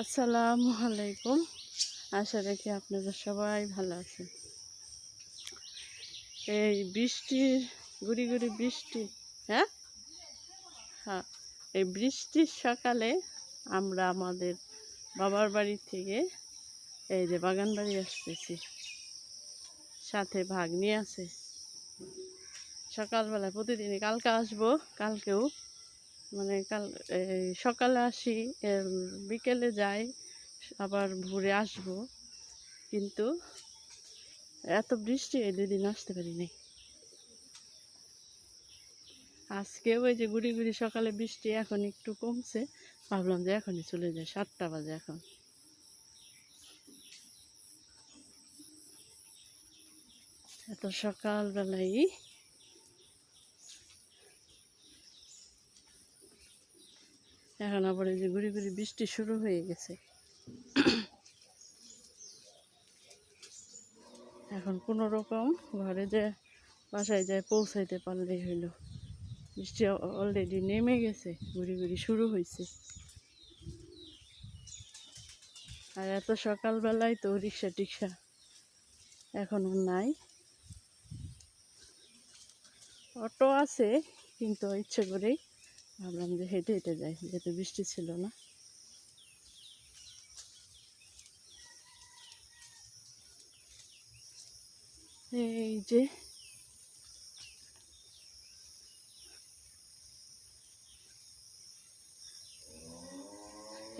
আসসালামু আলাইকুম। আশা রাখি আপনারা সবাই ভালো আছেন। এই বৃষ্টির গুড়ি গুড়ি বৃষ্টি হ্যাঁ? হ্যাঁ এই বৃষ্টির সকালে আমরা আমাদের বাবার বাড়ি থেকে এই যে বাগান বাড়ি আসতেছি। সাথে ভাগ নিয়ে আছে। সকালবেলা প্রতিদিনই কালকে আসব, কালকেও মানে কাল সকালে আসি বিকেলে যাই, আবার ভোরে আসব। কিন্তু এত বৃষ্টি, এই দুদিন আসতে পারিনি। আজকে ওই যে গুড়ি গুড়ি সকালে বৃষ্টি এখন একটু কমছে, ভাবলাম যে এখনই চলে যায় সাতটা বাজে এখন। এত সকালবেলায় এখন আবার যে গুড়ি ঘুরি বৃষ্টি শুরু হয়ে গেছে। এখন কোনো রকম ঘরে যে বাসায় যায় পৌঁছাইতে পারলেই হইল। বৃষ্টি অলরেডি নেমে গেছে ঘুরি ঘুরি শুরু হয়েছে আর এত সকালবেলায় তো রিক্সা টিক্সা এখনও নাই। অটো আছে, কিন্তু ইচ্ছে করেই ভাবলাম যে হেঁটে হেঁটে যাই, যেহেতু বৃষ্টি ছিল না। এই যে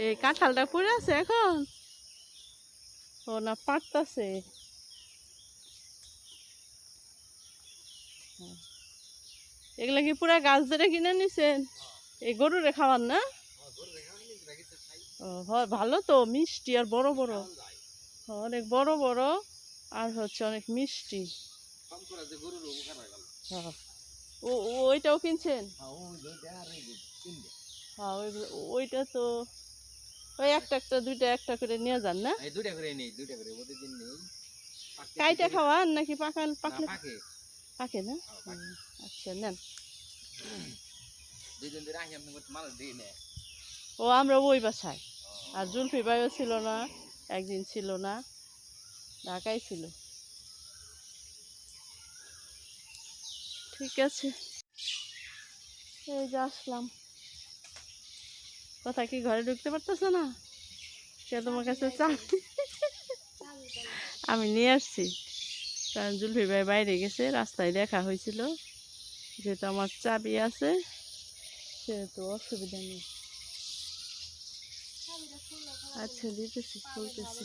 এই কাঁঠালটা পড়ে আছে এখন? ও না পাকতাছে এগুলা কি পুরা গাছ ধরে কিনে নিছেন? এই গরুরে খাওয়ান না? ও হয় ভালো তো মিষ্টি আর বড় বড়। অনেক বড় বড় আর হচ্ছে অনেক মিষ্টি। হ্যাঁ। ও ওইটাও কিনছেন? হ্যাঁ ওইটা তো ওই একটা একটা দুইটা একটা করে নিয়ে যান না? দুইটা করে নেই দুইটা করে প্রতিদিন নেই। কাইটা খাওয়ান নাকি পাকাল না, পাকলে পাকে। না? হ্যাঁ, আচ্ছা নেন। ও, আমরা ওই বাসায়। আর জুলফি ভাইও ছিল না, একদিন ছিল না, ঢাকায় ছিল। ঠিক আছে। এই যে আসলাম। কথা কি ঘরে ঢুকতে পারতেছে না? সে তোমার কাছে চা আমি নিয়ে আসছি। কারণ জুলফি ভাই বাইরে গেছে, রাস্তায় দেখা হয়েছিল। যেহেতু আমার চাবি আছে সেহেতু অসুবিধা নেই। আচ্ছা দিতেছি খুলতেছি